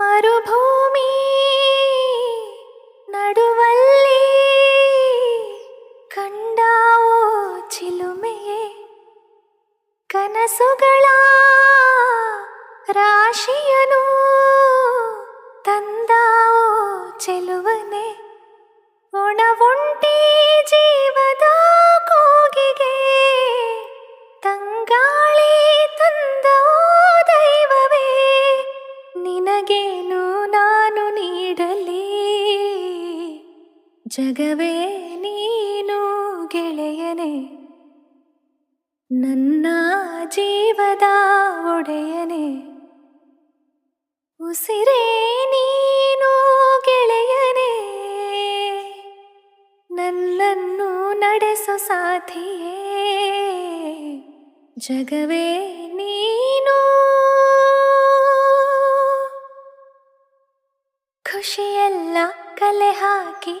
ಮರುಭೂಮಿ ನಡುವಲ್ಲಿ ಕಂಡಾವೋ ಚಿಲುಮೆಯೇ? ಕನಸುಗಳ ರಾಶಿಯನು ತಂದಾವೋ ಚೆಲುವನೆ ಜಗವೇ ನೀನು ಗೆಳೆಯನೆ. ನನ್ನ ಜೀವದ ಒಡೆಯನೆ. ಉಸಿರೇ ನೀನು ಗೆಳೆಯನೇ. ನನ್ನನ್ನು ನಡೆಸೋ ಸಾಥಿಯೇ. ಜಗವೇ ನೀನು. ಖುಷಿಯೆಲ್ಲ ಕಲೆ ಹಾಕಿ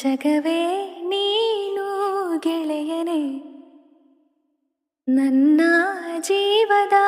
ജഗവേ നീനൂകിളയനെ നന്നാ ജീവതാ